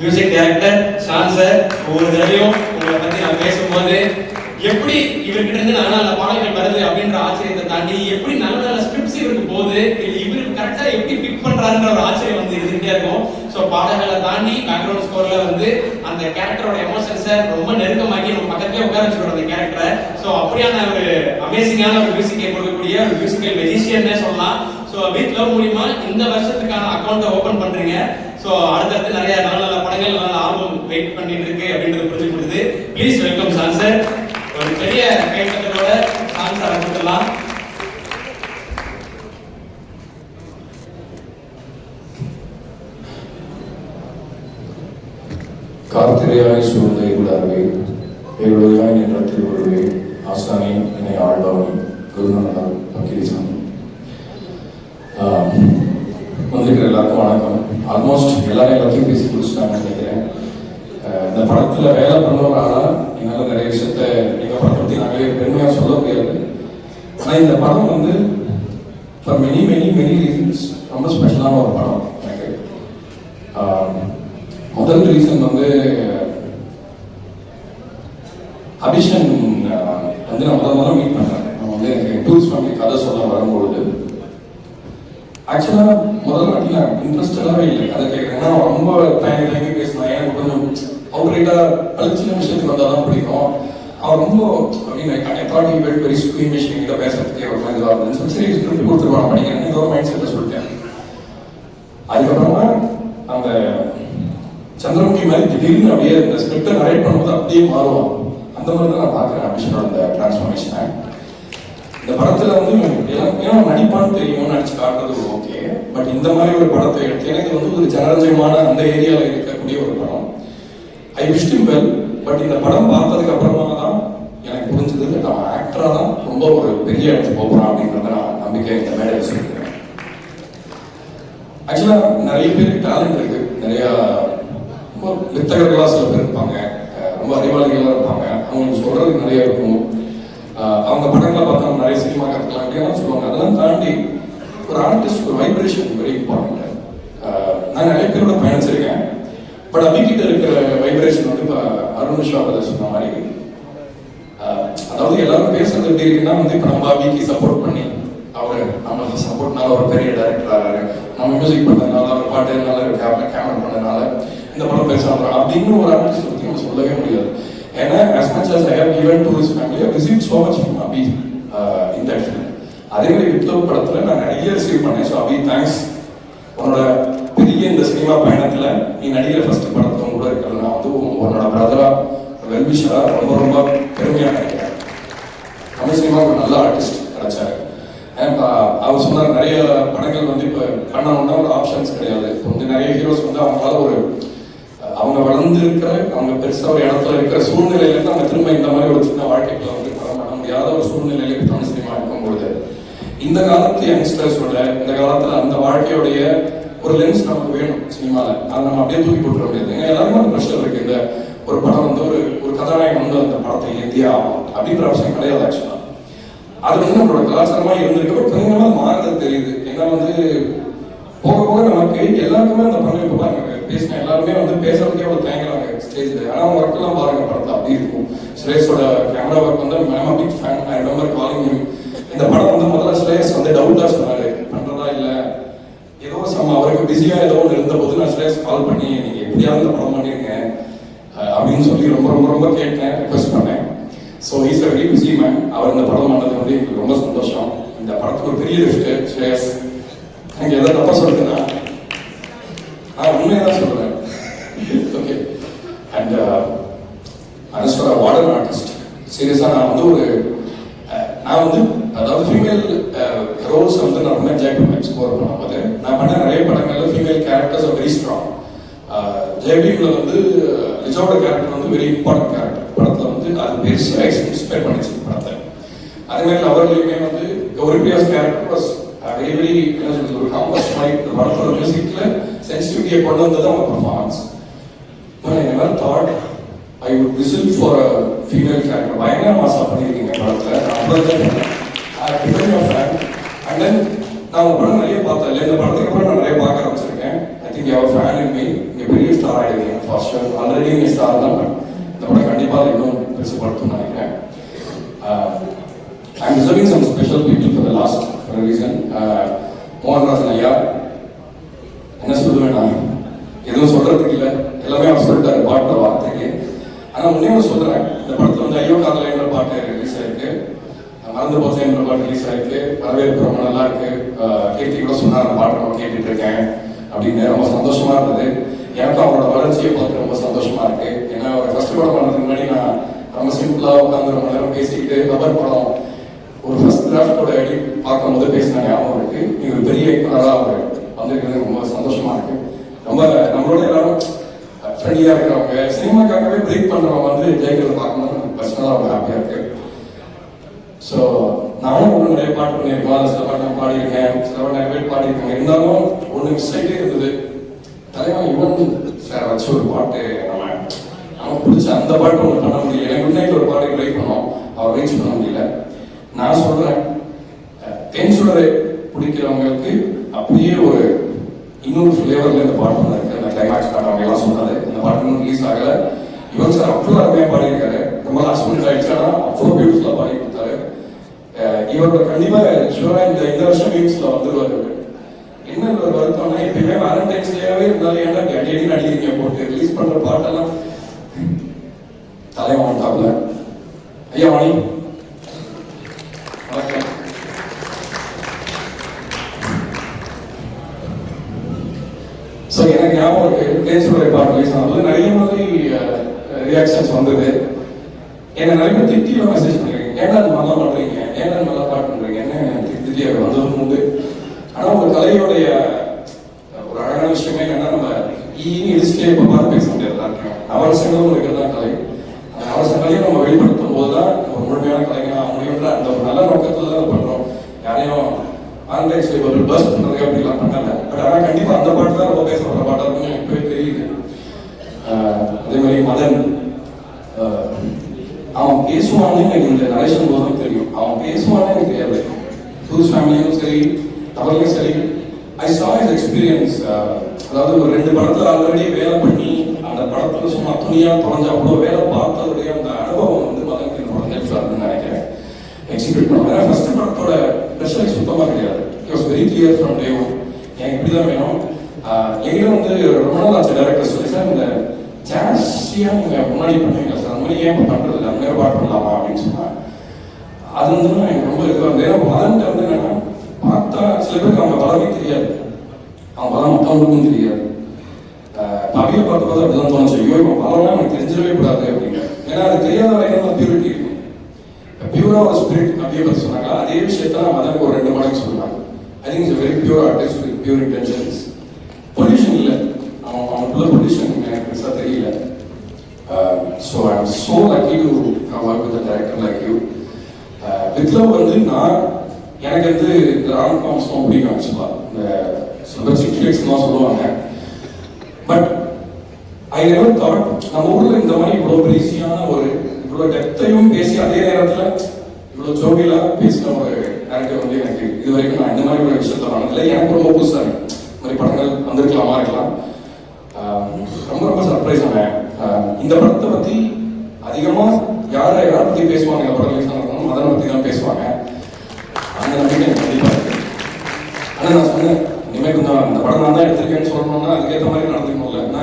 Music director Shawn sir ஒவ்வொரு தடவையும் உங்களை பத்தி நான் பேசும்போது எப்படி இவர்கிட்ட இருந்து நல்ல நல்ல பாடல்கள் வருது அப்படின்ற ஆச்சரியத்தை தாண்டி எப்படி நல்ல நல்ல ஸ்கிரிப்ட்ஸ் இவருக்கு போகுது இவருக்கு கரெக்டாக கரெக்டா எப்படி பிக் பண்றாருன்ற ஒரு ஆச்சரியம் வந்து இருந்துகிட்டே இருக்கும். ஸோ பாடல்களை தாண்டி பேக்ரவுண்ட் ஸ்கோர்ல வந்து அந்த கேரக்டரோட எமோஷன்ஸை ரொம்ப நெருக்கமாக்கி நம்ம பக்கத்துலேயே உட்கார வச்சுக்கிறோம் அந்த கேரக்டரை ஸோ அப்படியான ஒரு அமேசிங்கான ஒரு மியூசிக்கை கொடுக்கக்கூடிய ஒரு மியூசிக்கல் மெஜிஷியன்னே சொல்லலாம். ஸோ வீட்டில் லவ் மூலியமா இந்த வருஷத்துக்கான அக்கௌண்ட்டை ஓப்பன் பண்றீங்க. ஸோ அடுத்தடுத்து நிறைய நல்ல நல்ல படங்கள் நல்ல ஆல்பம் வெயிட் பண்ணிட்டு இருக்கு அப்படின்றது புரிஞ்சு கொடுக்குது. ப்ளீஸ் வெல்கம் சார் சார் ஒரு பெரிய கைத்தட்டலோட சான் சார் கொடுத்துடலாம் கார்த்திரையாய் சூழ்ந்த இருளாகவே பேருடையாய் என்ற திருவள்ளுவே ஆசானி என்னை ஆழ்வானி குருநாதர் பக்கிரிசாமி வந்திருக்கிற எல்லாருக்கும் வணக்கம் ஆல்மோஸ்ட் எல்லாரும் எல்லாத்தையும் பேசி முடிச்சுட்டாங்கன்னு நினைக்கிறேன் ஆஹ் இந்த படத்துல வேலை பண்ணுவோம் ஆனால் என்னால் நிறைய விஷயத்த எங்க படத்தை பத்தி நாங்களே பெருமையா சொல்ல முடியாது. ஆனா இந்த படம் வந்து for many many many reasons ரொம்ப ஸ்பெஷலான ஒரு படம் எனக்கு. ஆஹ் முதல் ரீசன் வந்து அபிஷன் வந்து நான் முதல் முதல்ல மீட் பண்ணேன் அவன் வந்து எனக்கு டூரிஸ்ட் ஃபேமிலி கதை சொல்ல வரும்பொழுது ஆக்சுவலாக முதல் நாட்டில் இன்ட்ரெஸ்டடாகவே இல்லை. அதை கேட்குறேன் ரொம்ப தயங்கி தயங்கி பேசினான் எனக்கு கொஞ்சம் கம்ப்ளீட்டா அழிச்சு நிமிஷத்துக்கு வந்தாதான் பிடிக்கும். அவர் ரொம்ப அப்படின்னு ஐ வெரி வெரி ஸ்கூமிஷ் என்கிட்ட பேசுறதுக்கே ஒரு மாதிரி இதாக இருந்துச்சு சரி, ஸ்கிரிப்ட் கொடுத்துருவான் படிக்கிறேன். ஏதோ மைண்ட் செட்ல சொல்லிட்டேன். அதுக்கப்புறமா அந்த சந்திரமுகி மாதிரி திடீர்னு அப்படியே இந்த ஸ்கிரிப்டை நரேட் பண்ணும்போது அப்படியே மாறுவோம் அந்த மாதிரி தான் நான் பார்க்குறேன் அபிஷனோட அந்த டிரான்ஸ்ஃபார்மேஷனை இந்த படத்துல வந்து எல்லாம் ஏன்னா நடிப்பான்னு தெரியும் நடிச்சு காட்டுறது ஓகே பட் இந்த மாதிரி ஒரு படத்தை எடுத்து எனக்கு வந்து ஒரு ஜனரஞ்சயமான அந்த ஏரியாவில் இருக்கக்கூடிய ஒரு படம். I wish him well but இந்த படம் பார்த்ததுக்கு அப்புறமா தான் எனக்கு புரிஞ்சது அவன் ஆக்டரா தான் ரொம்ப ஒரு பெரிய இடத்துக்கு போகிறான் அப்படின்றத நான் நம்பிக்கை இந்த மேடையில் சொல்லிக்கிறேன் ஆக்சுவலாக நிறைய பேருக்கு டேலண்ட் இருக்கு. நிறைய ரொம்ப வித்தகர்களாக சில பேர் இருப்பாங்க. ரொம்ப அறிவாளிகளாக இருப்பாங்க. அவங்களுக்கு சொல்றது நிறைய இருக்கும். அவங்க படங்களை பார்த்தா நம்ம நிறைய சினிமா கற்றுக்கலாம் அப்படியெல்லாம் சொல்லுவாங்க. அதெல்லாம் தாண்டி ஒரு ஆர்டிஸ்ட் ஒரு வைப்ரேஷன் வெரி இம்பார்ட்டன்ட் நான் நிறைய பேரோட பயணிச்சிருக்கேன். பட் அபிகிட்ட இருக்கிற வைப்ரேஷன் வந்து இப்போ அருண் விஸ்வா சொன்ன மாதிரி அதாவது எல்லாரும் பேசுறது எப்படி இருக்குன்னா வந்து இப்போ நம்ம அபிக்கு சப்போர்ட் பண்ணி அவர் நம்ம சப்போர்ட்னால ஒரு பெரிய டைரக்டர் ஆகிறாரு. நம்ம மியூசிக் பண்ணதுனால அவர் பாட்டுனால கேமரா கேமரா பண்ணதுனால இந்த படம் பேசுறாங்க அப்படின்னு ஒரு ஆர்டிஸ்ட் பற்றி நம்ம சொல்லவே முடியாது. ஏன்னா as much as I have given to his family, I received so much from Abhi uh, in that film. அதே மாதிரி விப்ளவ் படத்துல நான் நிறைய ரிசீவ் பண்ணேன். ஸோ அபி தேங்க்ஸ் உன்னோட பெரிய இந்த சினிமா பயணத்துல நீ நடிக்கிற ஃபர்ஸ்ட் படத்தும் கூட இருக்கிற நான் வந்து உன்னோட பிரதரா வெல்விஷரா ரொம்ப ரொம்ப பெருமையா நினைக்கிறேன் தமிழ் சினிமா ஒரு நல்ல ஆர்டிஸ்ட் கிடைச்சாரு. Uh, அவர் சொன்னார் நிறைய படங்கள் வந்து இப்போ பண்ணணும்னா ஒரு ஆப்ஷன்ஸ் கிடையாது. இப்போ வந்து நிறைய ஹீரோஸ் வந்து அவங்களால ஒரு அவங்க வளர்ந்து இருக்கிற அவங்க பெருசா ஒரு இடத்துல இருக்கிற சூழ்நிலையிலேருந்து அவங்க திரும்ப இந்த மாதிரி ஒரு சின்ன வாழ்க்கைக்குள்ள வந்து பண்ண முடியாத ஒரு சூழ்நிலையில தமிழ் சினிமா இருக்கும்பொழுது. இந்த காலத்து யங்ஸ்டர்ஸோட இந்த காலத்துல அந்த வாழ்க்கையுடைய ஒரு லென்ஸ் நமக்கு வேணும் சினிமால. அதை நம்ம அப்படியே தூக்கி போட்டுற முடியாது ஏன்னா எல்லாருக்கும் அந்த ப்ரெஷர் இருக்கு. இந்த ஒரு படம் வந்து ஒரு ஒரு கதாநாயகன் வந்து அந்த படத்தை ஏந்தியே ஆகும் அப்படின்ற அவசியம் கிடையாது ஆக்சுவலா அது வந்து நம்மளோட கலாச்சாரமா இருந்திருக்கு பட் கொஞ்சமா மாறுறது தெரியுது. ஏன்னா வந்து போக போக நமக்கு எல்லாருக்குமே அந்த பங்களிப்பு பாருங்க. பேசின எல்லாருமே வந்து பேசுறதுக்கே அவ்வளோ தயங்குறாங்க ஸ்டேஜ்ல ஆனா அவங்க ஒர்க் எல்லாம் பாருங்க படத்துல அப்படி இருக்கும். ஸ்ரேஸோட கேமரா ஒர்க் வந்து ma'am big fan I remember calling இந்த படம் வந்து முதல்ல ஸ்ரேஸ் வந்து டவுட்டா சொன்னாரு பண்றதா இல்ல ஏதோ சம ஏதோ ஒன்று இருந்த போது நான் சுரேஷ் கால் பண்ணி நீங்கள் எப்படியாவது இந்த படம் பண்ணிருங்க. அப்படின்னு சொல்லி ரொம்ப ரொம்ப ரொம்ப கேட்டேன் ரிக்வஸ்ட் பண்ணேன். So is a very busy man அவர் இந்த படம் பண்ணது வந்து எங்களுக்கு ரொம்ப சந்தோஷம். இந்த படத்துக்கு ஒரு பெரிய லிஃப்ட் சுரேஷ் எனக்கு எதாவது தப்பாக சொல்லுங்கன்னா நான் உண்மையை தான் சொல்கிறேன் okay and Anaswara what a artist சீரியஸாக நான் வந்து ஒரு அஹ், நான் வந்து அதாவது ஃபீமேல் ரோல்ஸ் வந்து நான் ரொம்ப என்ஜாய் பண்ணுவேன் எக்ஸ்ப்ளோர் பண்ணும்போது நான் பண்ண நிறைய படங்கள்ல female characters are very strong ஜெயபீம்ல வந்து லிஜோட கேரக்டர் வந்து வெரி இம்பார்ட்டன்ட் கேரக்டர் படத்தில் வந்து அது பெருசாக இன்ஸ்பயர் பண்ணிச்சு படத்தை. அதே மாதிரி லவர்லையுமே வந்து Gowri character was very very என்ன சொல்றது ஒரு காம்பஸ் மாதிரி படத்தோட மியூசிக்கில் சென்சிட்டிவிட்டியை கொண்டு வந்தது அவங்க performance I never thought I would whistle for a female character பயங்கர மாசா பண்ணியிருக்கீங்க படத்தில். நான் அப்புறம் ஃபேன் அண்ட் தென் நான் உங்க படம் நிறைய பார்த்தேன். இல்லை இந்த படத்துக்கு அப்புறம் நான் நிறைய பார்க்க ஆரம்பிச்சிருக்கேன். I think your fan in me மிகப்பெரிய ஸ்டார் ஆகிடுவீங்க ஃபர்ஸ்ட் ஆல்ரெடி நீங்கள் ஸ்டார் தான் பட் இந்த படம் கண்டிப்பாக இன்னும் பெருசு படுத்தும்னு நினைக்கிறேன் I'm reserving some special people for the last for reason Mohanrajan ஐயா என்ன சொல்லுவேன் நான்? எதுவும் சொல்கிறதுக்கு இல்லை. எல்லாமே அவர் சொல்லிட்டாரு பாட்டில் வார்த்தைக்கு. ஆனால் முன்னே சொல்கிறேன் சொல்றேன். இந்த படத்தில் வந்து ஐயோ காதல என்ற பாட்டு ரிலீஸ் ஆயிருக்கு. மறந்து போச்சு என்ற பாட்டு ரிலீஸ் ஆயிருக்கு. வரவேற்பு ரொம்ப நல்லா இருக்கு. Uh, கீர்த்தி கூட சொன்னார் அந்த பாட்டை நான் கேட்டுட்டு இருக்கேன். அப்படின்னு ரொம்ப சந்தோஷமா இருந்தது. எனக்கும் அவரோட வளர்ச்சியை பார்த்து ரொம்ப சந்தோஷமா இருக்கு. ஏன்னா அவர் ஃபர்ஸ்ட் படம் பண்ணதுக்கு முன்னாடி நான் ரொம்ப சிம்பிளா உட்காந்து ரொம்ப நேரம் பேசிக்கிட்டு கவர் படம் ஒரு ஃபர்ஸ்ட் டிராஃப்டோட எடிட் பார்க்கும்போது பேசின ஞாபகம் இருக்கு. நீ ஒரு பெரிய இயக்குனராக அவர் வந்திருக்கிறது ரொம்ப சந்தோஷமா இருக்கு. ரொம்ப நம்மளோட எல்லாரும் ஃப்ரெண்ட்லியா இருக்கிறவங்க சினிமாக்காகவே பிரேக் பண்றவங்க வந்து ஜெயிக்கிறத பார்க்கணும்னு பர்சனலாக ரொம்ப ஹாப்பியா இருக்கு. ஸோ நானும் ஒன்று நிறைய பாட்டு பண்ணியிருக்கோம். சில பாட்டு நான் பாடியிருக்கேன். சில பாட்டு நிறைய பேர் பாடியிருக்காங்க. இருந்தாலும் ஒன்று மிஸ் ஆகிட்டே இருந்தது. தலைவன் யுவன் சார் வச்சு ஒரு பாட்டு நம்ம நமக்கு பிடிச்ச அந்த பாட்டு ஒன்று பண்ண முடியல. எனக்கு முன்னாடி ஒரு பாட்டு ட்ரை பண்ணோம் அவர் ரீச் பண்ண முடியல. நான் சொல்றேன் தென் சுடரை பிடிக்கிறவங்களுக்கு அப்படியே ஒரு இன்னொரு ஃப்ளேவர்ல இந்த பாட்டு வந்திருக்கு அந்த கிளைமேக்ஸ் பாட்டு அவங்க எல்லாம் சொன்னாரு இந்த பாட்டு இன்னும் ரிலீஸ் ஆகல. யுவன் சார் அவ்வளோ அருமையாக பாடியிருக்காரு. ரொம்ப லாஸ்ட் மினிட் ஆயிடுச்சு. ஆனால் அவ்வளோ பியூட்டிஃபுல்லாக பாடி கொடுத்தாரு. இவரோட கண்டிப்பாக ஷூரா இந்த இந்த வருஷம் மீன்ஸில் வந்துருவாரு என்ன ஒரு வருத்தம்னா எப்பயுமே வேலண்டைன்ஸ்லயாவே இருந்தாலும் ஏன்னா இப்படி அடி அடி போட்டு ரிலீஸ் பண்ற பாட்டெல்லாம்? தலைவன் வந்துட்டாப்ல ஐயா மணி. வணக்கம். ஸோ எனக்கு ஞாபகம் இருக்கு தேசுடைய பாட்டு ரிலீஸ் ஆனது நிறைய மாதிரி ரியாக்ஷன்ஸ் வந்தது. என்னை நிறைய பேர் திட்டியில் மெசேஜ் பண்ணுறீங்க ஏன்னா இந்த மாதிரிலாம் பண்றீங்க? ஏன்டா இந்த பாட்டு பண்ணுறீங்க என்ன திட்டி வந்ததும் உண்டு. ஆனா ஒரு கலையோடைய ஒரு அழகான விஷயமே என்னன்னா நம்ம ஈனி இடிச்சுட்டே இப்போ பார்த்து பேச முடியாது எல்லாருக்கும் நவரசங்களும் இருக்கிறது தான் கலை. அந்த நவரசங்களையும் நம்ம வெளிப்படுத்தும் போது தான் ஒரு முழுமையான கலைஞனா முடியுன்ற அந்த ஒரு நல்ல நோக்கத்துல தான் பண்றோம். யாரையும் ஆன்லைன் சைடு ஒரு பஸ் பண்றது அப்படிலாம் பண்ணல. பட் ஆனா கண்டிப்பா அந்த பாட்டு தான் நம்ம பேசப்படுற பாட்டாக பாட்டா இருக்குன்னு எனக்கு இப்பவே தெரியுது. அதே மாதிரி மதன் அவன் பேசுவான்னு எனக்கு இந்த நரேஷன் போதும் தெரியும். அவன் பேசுவான்னு எனக்கு தெரியாது புதுசு ஃபேமிலியும் சரி அவர்களையும் சரி. ஐ சா இஸ் எக்ஸ்பீரியன்ஸ் அதாவது ஒரு ரெண்டு படத்துல ஆல்ரெடி வேலை பண்ணி அந்த படத்துல சும்மா துணியா தொலைஞ்ச அவ்வளோ வேலை பார்த்ததுடைய அந்த அனுபவம் வந்து மதனுக்கு என்னோட ஹெல்ப்ஃபுல்லாக இருக்குன்னு நினைக்கிறேன். எக்ஸிக்யூட் பண்ணுவேன் ஃபர்ஸ்ட் படத்தோட ப்ரெஷர் சுத்தமாக கிடையாது. It was very clear from day one எனக்கு இப்படி தான் வேணும் எங்கிட்ட வந்து ரொம்ப நாள் ஆச்சு டேரக்டர் சொல்லி. சார் இந்த ஜாஸ்தியாக நீங்கள் முன்னாடி பண்ணுவீங்க. சார் அந்த மாதிரி ஏன் இப்போ பண்ணுறது இல்லை? அந்த மாதிரி பாட்டு பண்ணலாமா அப்படின்னு சொன்னாங்க அது வந்து எனக்கு ரொம்ப இதுவாக இருந்தது. ஏன்னா மதன்ட்ட வந்து என்னன்னா பார்த்தா சில பேருக்கு அவங்க பலமே தெரியாது. அவங்க பலம் மற்றவங்களுக்கும் தெரியாது. பவியை பார்த்து பார்த்து அப்படிதான் தோணுச்சு ஐயோ இப்போ பலம்னா எனக்கு தெரிஞ்சிடவே கூடாது அப்படின்னு ஏன்னா அது தெரியாத வரைக்கும் தான் பியூரிட்டி இருக்கும். பியூரா ஒரு ஸ்பிரிட் அப்படியே பற்றி சொன்னாங்க அதே விஷயத்த நம்ம அதற்கு ஒரு ரெண்டு மடங்கு சொல்லுவாங்க I think it's very pure artist with pure intentions pollution இல்லை. அவன் அவனுக்குள்ள பொல்யூஷன் எனக்கு பெருசாக தெரியல. So I am so lucky to work with director like you with love வந்து நான் எனக்கு வந்து இந்த ராம் காம்ஸ்லாம் பிடிக்கும் ஆக்சுவலாக இந்த சில சிக்ஸ்லாம் சொல்லுவாங்க. பட் ஐ நெவர் தாட் நம்ம ஊரில் இந்த மாதிரி இவ்வளோ பேசியான ஒரு இவ்வளோ டெப்த்தையும் பேசி அதே நேரத்தில் இவ்வளோ ஜோவியலா பேசின ஒரு டேரக்டர் வந்து எனக்கு இது வரைக்கும் நான் இந்த மாதிரி ஒரு விஷயத்த பண்ணதில்லை எனக்கு ரொம்ப புதுசாக இந்த மாதிரி படங்கள் வந்திருக்கலாமா இருக்கலாம். ரொம்ப ரொம்ப சர்ப்ரைஸ் ஆனேன். இந்த படத்தை பற்றி அதிகமாக யாரை யாரை பற்றி பேசுவாங்க? இந்த படம் ரிலீஸ் ஆனதும் மதனை பற்றி தான் பேசுவாங்க. அந்த நம்பிக்கை கண்டிப்பாக ஆனால் நான் சொன்னேன் இனிமேல் கொஞ்சம் அந்த படம் நான் தான் எடுத்திருக்கேன்னு சொல்லணும்னா அதுக்கேற்ற மாதிரி நடந்துக்கணும்ல. என்ன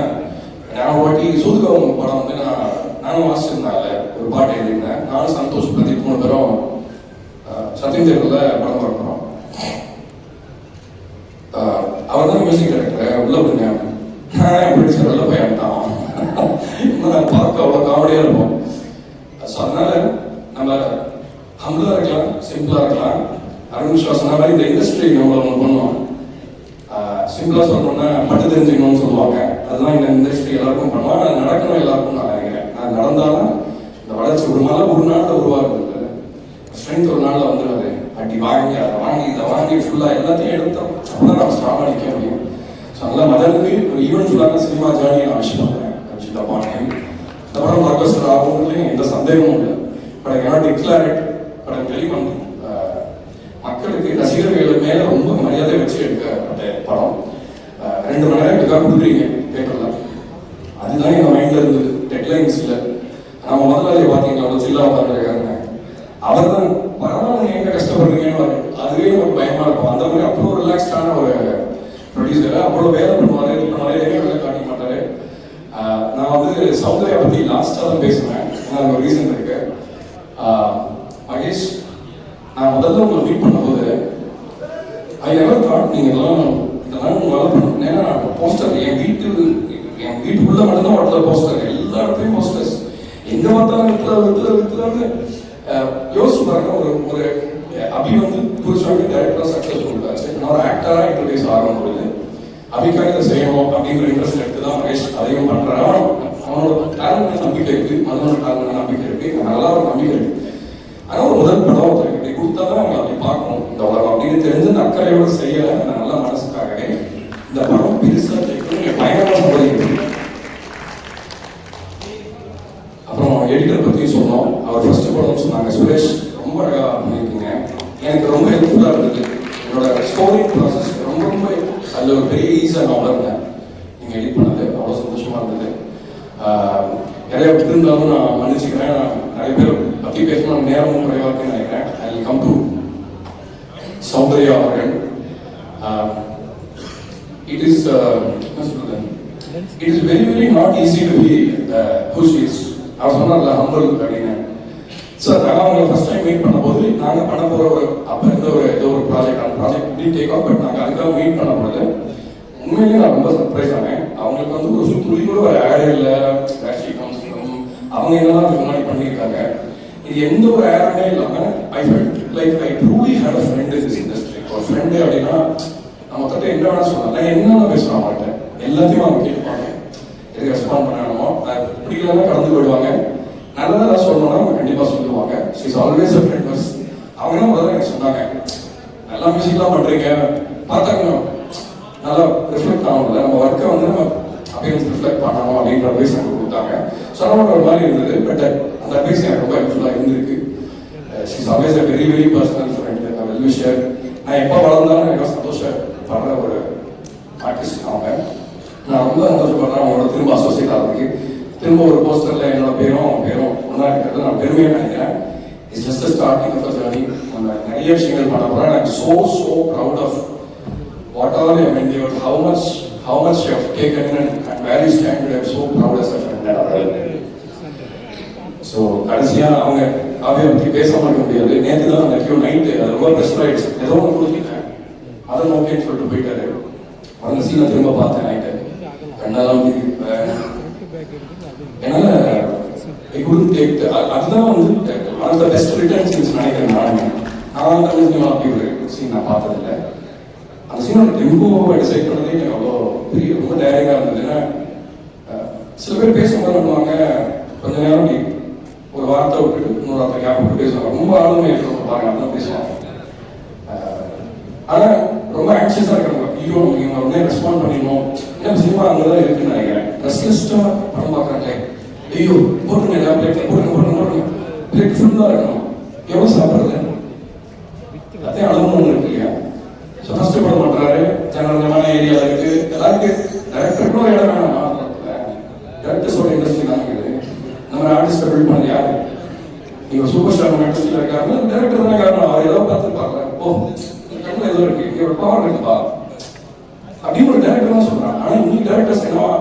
நான் ஒரு வாட்டி சூதுகவும் படம் வந்து நான் நானும் வாசிச்சிருந்தாங்கல்ல ஒரு பாட்டு எழுதியிருந்தேன். நானும் சந்தோஷ் பிரதீப் மூணு பேரும் ஆஹ், சத்யம் தேர்வில் படம் பார்க்குறோம் அவர் தான் மியூசிக் டைரக்டர் உள்ள விடுங்க. நான் எப்படி உள்ள போய் தான் இன்னும் நான் பார்க்க அவ்வளோ காமெடியாக இருக்கும் ஸோ அதனால நம்ம ஹம்பிளாக இருக்கலாம் சிம்பிளாக இருக்கலாம். அருண் விஸ்வா சொன்ன மாதிரி இந்த இண்டஸ்ட்ரி நம்மள ஒன்று பண்ணுவோம். சிம்பிளாக சொல்லணும்னா பட்டு தெரிஞ்சுக்கணும்னு சொல்லுவாங்க. அதுதான் இந்த இண்டஸ்ட்ரி எல்லாருக்கும் பண்ணுவாங்க அது நடக்கணும் எல்லாருக்கும் நான் நினைக்கிறேன். அது நடந்தாலும் இந்த வளர்ச்சி ஒரு நாள் ஒரு நாளில் உருவாகுது. ஸ்ட்ரென்த் ஒரு நாளில் வந்துடுது அடி வாங்கி அதை வாங்கி இதை வாங்கி ஃபுல்லாக எல்லாத்தையும் எடுத்தோம். அப்பதான் நம்ம ஸ்ட்ராங்காக நிற்க முடியும். ஸோ அதெல்லாம் மதனுக்கு ஒரு ஈவெண்ட் ஃபுல்லாக சினிமா ஜேர்னியை நான் விஷ் பண்ணுறேன் விஷ் இந்த படம் மார்க்கஸ்டர் ஆகும்னு எந்த சந்தேகமும் இல்லை. But I cannot declare it but I'm telling பண்ணுறேன் மக்களுக்கு ரசிகர்கள் மேல ரொம்ப மரியாதை வச்சு எடுக்கப்பட்ட படம். ரெண்டு மணி நேரம் இதுக்காக கொடுக்குறீங்க பேப்பர்ல அதுதான் எங்க மைண்ட்ல இருந்தது டெட்லைன்ஸ் இல்லை நம்ம முதலாளியை பார்த்தீங்கன்னா அவ்வளோ சில்லா உட்காந்துருக்காருங்க அவர் தான் பரவாயில்ல எங்க கஷ்டப்படுறீங்கன்னு அதுவே ஒரு பயமா இருக்கும். அந்த மாதிரி அவ்வளோ ரிலாக்ஸ்டான ஒரு ப்ரொடியூசர் அவ்வளோ வேலை பண்ணுவாரு இது பண்ணுவாரு எதையும் காட்டிக்க மாட்டாரு. ஆஹ் நான் வந்து சௌந்தர்யா பத்தி லாஸ்டா தான் பேசுவேன். ஏன்னா ஒரு ரீசன் இருக்கு ஆஹ் மகேஷ் நான் முதல்ல உங்களை மீட் பண்ணும்போது ஐ நெவர் தாட் நீங்க இதெல்லாம் உங்களால் உங்களால பண்ண ஏன்னா போஸ்டர் என் வீட்டு என் வீட்டுக்குள்ளே மட்டும்தான் ஓட்டல போஸ்டர் எல்லா இடத்துலையும் போஸ்டர்ஸ் எங்க பார்த்தாலும் வித்துல வித்துல வித்துலான்னு யோசிச்சு பாருங்க ஒரு ஒரு அபி வந்து புதுசாக டேரக்டராக சக்சஸ்ஃபுல் கொடுத்தாச்சு நான் ஒரு ஆக்டராக இன்ட்ரடியூஸ் ஆகும் பொழுது அபிக்காக இதை செய்யணும் அப்படிங்கிற இன்ட்ரெஸ்ட் எடுத்து தான் மகேஷ் அதையும் பண்றான் அவனோட டேலண்ட் நம்பிக்கை இருக்கு மனோட டேலண்ட் நம்பிக்கை இருக்கு. நல்லா ஒரு நம்பிக்கை இருக்கு. ஆனால் ஒரு முதல் படம் ஒருத்தருக்கு இப்படி கொடுத்தா தான் அவங்க அப்படி பார்க்கணும். இந்த உலகம். அப்படின்னு தெரிஞ்சு இந்த அக்கறையோட செய்யல அந்த நல்ல மனசுக்காகவே இந்த படம் பெருசா ஜெயிக்கணும் பயங்கரமா சம்பாதிக்கிறது அப்புறம் எடிட்டர் பத்தி சொன்னோம் அவர் ஃபர்ஸ்ட் படம் சொன்னாங்க சுரேஷ் ரொம்ப அழகா பண்ணியிருக்கீங்க எனக்கு ரொம்ப ஹெல்ப்ஃபுல்லா இருந்தது என்னோட ஸ்டோரி ப்ராசஸ் ரொம்ப ரொம்ப அதில் ஒரு பெரிய ஈஸியாக நான் உணர்ந்தேன் நீங்கள் எடிட் பண்ணது அவ்வளோ சந்தோஷமா இருந்தது ஆஹ் நிறைய இருந்தாலும் நான் மன்னிச்சுக்கிறேன் நான் நிறைய பேர் பற்றி பேசணும் நேரமும் குறைவாக இருக்குன்னு நினைக்கிறேன் ஐ கம் டு சௌந்தர்யா அவர்கள். Um, இட் இஸ் uh, என்ன சொல்றது? It is very very not easy to be who she is அவர் சொன்னார்ல ஹம்பல் அப்படின்னு. சார் நாங்கள் அவங்களை ஃபர்ஸ்ட் டைம் மீட் பண்ணும்போது நாங்கள் பண்ண போகிற ஒரு அப்போ இருந்த ஒரு ஏதோ ஒரு ப்ராஜெக்ட் அந்த ப்ராஜெக்ட் இப்படி டேக் ஆஃப் பட் நாங்கள் அதுக்காக மீட் பண்ண பொழுது உண்மையிலேயே நான் ரொம்ப சர்ப்ரைஸ் ஆனேன். அவங்களுக்கு வந்து ஒரு சுத்துளி கூட ஒரு ஆடே இல்லை. ஆக்சுவலி கவுன்சிலும் அவங்க என்னெல்லாம் முன்னாடி பண்ணியிருக்காங்க. இது எந்த ஒரு ஆடுமே இல்லாமல் I felt like I truly had a friend in this industry ஒரு ஃப்ரெண்டு அப்படின்னா நம்ம கிட்ட என்ன வேணா சொல்லலாம். நான் என்னென்ன பேசுவேன் அவங்கள்ட்ட எல்லாத்தையும் அவங்க கேட்பாங்க. எதுக்கு ரெஸ்பாண்ட் பண்ணணுமோ? நான் பிடிக்கலன்னா கடந்து போயிடுவாங்க. நல்லதாக சொல்லணும்னா அவங்க கண்டிப்பாக சொல்லுவாங்க. ஷீஸ் ஆல்வேஸ் அ ஃப்ரெண்ட் பஸ் அவங்க தான் முதல்ல எனக்கு சொன்னாங்க. நல்லா மியூசிக்லாம் பண்ணுறீங்க பார்த்தாங்க. நல்லா ரிஃப்ளெக்ட் ஆகணும்ல நம்ம ஒர்க்கை வந்து நம்ம அப்பியன்ஸ் ரிஃப்ளெக்ட் பண்ணணும் அப்படின்ற அட்வைஸ் எனக்கு கொடுத்தாங்க. ஸோ அவங்க ஒரு மாதிரி இருந்தது. பட் அந்த அட்வைஸ் எனக்கு ரொம்ப ஹெல்ப்ஃபுல்லாக இருந்திருக்கு. She's always a very very personal friend well wisher நான் எப்போ வளர்ந்தாலும் எனக்கு சந்தோஷப்படுற ஒரு ஆர்டிஸ்ட் அவங்க நான் ரொம்ப சந்தோஷப்படுறேன் அவங்களோட திரும்ப அசோசியேட் ஆகிறதுக்கு. திரும்ப ஒரு போஸ்டர்ல என்னோட பேரும் அவங்க பேரும் ஒன்றா இருக்கிறது. நான் பெருமையாக நினைக்கிறேன். It's just starting of journey நம்ம நிறைய விஷயங்கள் பண்ண போகிறேன் I'm so so proud of what all you taken in and where you stand today. I'm so proud as a friend and a brother so கடைசியா அவங்க காவியை பத்தி பேசாம இருக்க முடியாது. நேற்று தான் அந்த கியூ நைட்டு அது ரொம்ப ப்ரெஷர் ஆயிடுச்சு. ஏதோ ஒன்று கொடுத்துட்டேன் அதை ஓகேன்னு சொல்லிட்டு போயிட்டாரு. அந்த சீனை திரும்ப பார்த்தேன் நைட்டு கண்ணெல்லாம் என்னால் என்னால ஐ குடன்ட் டேக் அதுதான் வந்து one of best return scenes நினைக்கிறேன் நான் நான் தமிழ் சினிமா அப்படி ஒரு சீன் நான் பார்த்ததில்லை. அந்த சீனோட டெம்போவை டிசைட் பண்ணதே எனக்கு அவ்வளோ பெரிய ரொம்ப டேரிங்காக இருந்தது. ஏன்னா சில பேர் பேசும்போது பண்ணுவாங்க. கொஞ்ச நேரம் வார்த்தை விட்டுட்டு இன்னொரு வார்த்தை கேப் விட்டு பேசுவாங்க ரொம்ப ஆளுமை இருக்கிறவங்க பாருங்க அதான் பேசுவாங்க அஹ், ஆனா ரொம்ப ஆக்சியஸாக இருக்கிறவங்க ஐயோ இவங்க உடனே ரெஸ்பாண்ட் பண்ணிடணும் ஏன்னா சினிமா அங்கே தான் இருக்குன்னு நினைக்கிறேன் ரெஸ்ட்லெஸ்டாக படம் பார்க்குறாங்களே ஐயோ போட்டுங்க எல்லா பிளேட்ல போட்டுங்க போட்டுங்க போட்டுங்க பிளேட் ஃபுல்லாக இருக்கணும் எவ்வளோ சாப்பிட்றது அதே அளவுன்னு ஒன்று இருக்கு இல்லையா ஸோ ஃபர்ஸ்ட் படம் பண்ணுறாரு ஜனரஞ்சமான ஏரியா இருக்கு எல்லாருக்கும் டேரக்டருக்கும் இடம் வேணாம் டேரக்டர்ஸோட இண்டஸ்ட்ரி தான் இருக்குது நம்ம ஆர்டிஸ்ட்டை பில்ட் பண்ணது யாரு சூப்பர் ஸ்டார் டேரக்டர் தானே காரணம் அவர் ஏதோ பார்த்துருப்பாங்க ஓ கண்ணில் ஏதோ இருக்கு இங்கே ஒரு பவர் இருக்குப்பா அப்படின்னு ஒரு டேரக்டர் தான் சொல்றாங்க ஆனா இன்னைக்கு டேரக்டர்ஸ் என்னவா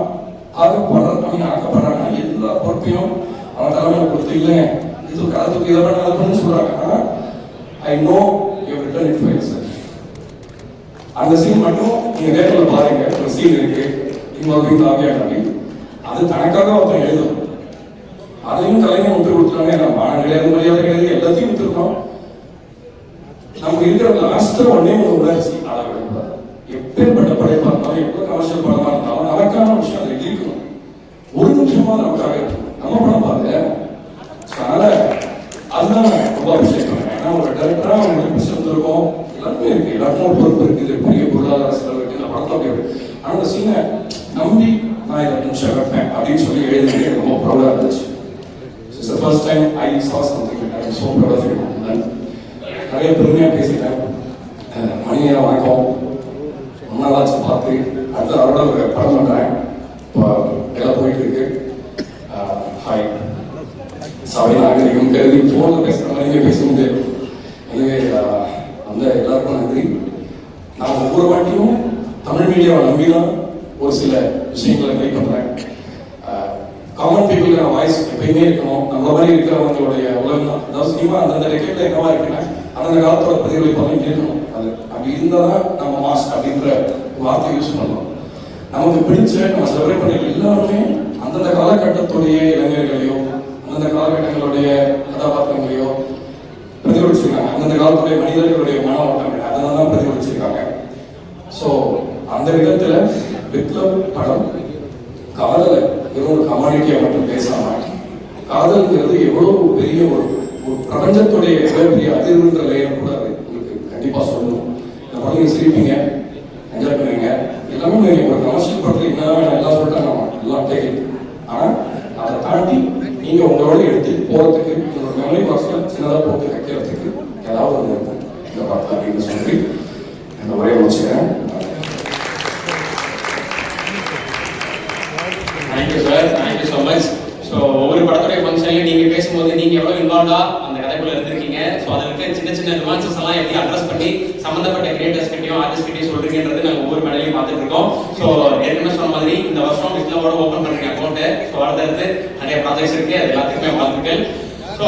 ஆகப்படுற அவங்க ஆக்கப்படுறாங்க எல்லா பொறுப்பையும் அவன் தலைமையில கொடுத்து இல்லைங்க இது காலத்துக்கு இதை பண்ண அதை பண்ணு சொல்றாங்க ஆனா I know you written it file sir அந்த சீன் மட்டும் நீங்க தேட்டர்ல பாருங்க. ஒரு சீன் இருக்கு. இன்னொரு காவியா கவி அது தனக்காக ஒருத்தன் எழுதும். அதையும் கலைஞர் விட்டு கொடுத்துருவாங்க நம்ம மானம் கிடையாது மரியாதை கிடையாது. எல்லாத்தையும் விட்டுருக்கோம் நமக்கு இருக்கிற லாஸ்ட் ஒன்னே ஒரு உணர்ச்சி அதை எப்பேற்பட்ட படைப்பா இருந்தாலும் எவ்வளவு கமர்ஷியல் படமா இருந்தாலும் நமக்கான விஷயம் அதை இருக்கணும். ஒரு நிமிஷமா நமக்காக இருக்கணும். நம்ம படம் பாருங்க அதனால அதுதான் நான் ரொம்ப அபிஷேகம் பண்ணேன் ஏன்னா ஒரு டேரக்டரா அவங்களுக்கு பிரச்சனை இருக்கும் எல்லாருமே இருக்கு. எல்லாருக்கும் ஒரு பொறுப்பு இருக்குது பெரிய பொருளாதார செலவு இருக்கு இந்த படத்தை அப்படி இருக்கு. ஆனா அந்த சீனை நம்பி நான் இதை நிமிஷம் வைப்பேன் அப்படின்னு சொல்லி எழுதுறது ரொம்ப ப்ரௌடா இருந்துச்சு. First time I saw something I so proud of you நிறைய பெருமையாக பேசிட்டேன். மணியை வணக்கம். முன்னாளாச்சும் பார்த்து அடுத்த அவரோட ஒரு படம் பண்ணுறேன் இப்போ எல்லாம் போயிட்டு இருக்கு. ஹாய் சபை நாகரிகம் தெரிஞ்சு ஃபோனில் பேசுகிற மாதிரி பேச முடியாது. எனவே அந்த எல்லாருக்கும் நன்றி. நான் ஒவ்வொரு வாட்டியும் தமிழ் மீடியாவை நம்பி தான் ஒரு சில விஷயங்களை ட்ரை பண்ணுறேன் எப்பயுமே இருக்கணும். நம்மள மாதிரி இருக்கிறவங்களுடைய உலகம் தான். அதாவது சினிமா அந்தந்த ரெக்கெட்ல என்னவா இருக்குன்னா அந்தந்த காலத்தோட பிரதிபலிப்பாலும் இருக்கணும் அது அப்படி இருந்தால் தான் நம்ம மாஸ் அப்படின்ற வார்த்தையை யூஸ் பண்ணலாம். நமக்கு பிடிச்ச நம்ம செலிப்ரேட் பண்ண எல்லாருமே அந்தந்த காலகட்டத்துடைய இளைஞர்களையோ அந்தந்த காலகட்டங்களுடைய கதாபாத்திரங்களையோ பிரதிபலிச்சிருக்காங்க. அந்தந்த காலத்துடைய மனிதர்களுடைய மன ஓட்டங்கள் அதெல்லாம் தான் பிரதிபலிச்சிருக்காங்க. ஸோ அந்த விதத்தில் விப்ளவ் படம் காதலை வெறும் ஒரு மட்டும் பேசாமல் காதல்ங்கிறது எவ்வளவு பெரிய ஒரு ஒரு பிரபஞ்சத்துடைய எவ்வளவு பெரிய அதிர்வுன்ற லேயர் கூட அது உங்களுக்கு கண்டிப்பா சொல்லணும். இந்த படம் சிரிப்பீங்க என்ஜாய் பண்ணுவீங்க. எல்லாமே நீங்க ஒரு கமர்ஷியல் படத்துல என்ன எல்லாம் சொல்லிட்டாங்க எல்லாம் கேட்குது ஆனா அதை தாண்டி நீங்க உங்களோட எடுத்து போறதுக்கு உங்களோட மெமரி பாக்ஸ்ல சின்னதா போட்டு வைக்கிறதுக்கு ஏதாவது ஒன்று இருக்கும். இந்த படத்தை அப்படின்னு சொல்லி இந்த ஒரே முடிச்சுக்கிறேன் thank you sir thank you so much so ஒவ்வொரு படத்துடைய ஃபங்க்ஷன்லையும் நீங்கள் பேசும்போது நீங்கள் அந்த கதைக்குள்ள இருந்திருக்கீங்க. ஸோ அதில் இருக்க சின்ன சின்ன நிவான்சஸ் எல்லாம் எப்படி அட்ரஸ் பண்ணி சம்மந்தப்பட்ட கிரியேட்டர்ஸ் கிட்டையும் ஆர்டிஸ்ட் கிட்டையும் சொல்றீங்கன்றது நாங்கள் ஒவ்வொரு மேடையிலையும் பார்த்துட்டு இருக்கோம் ஸோ ஏற்கனவே சொன்ன மாதிரி இந்த வருஷம் பிஸ்லாவோட ஓப்பன் பண்ணுறீங்க அக்கௌண்ட்டு ஸோ அடுத்தடுத்து நிறைய ப்ராஜெக்ட்ஸ் இருக்கு அது எல்லாத்துக்குமே வாழ்த்துக்கள். ஸோ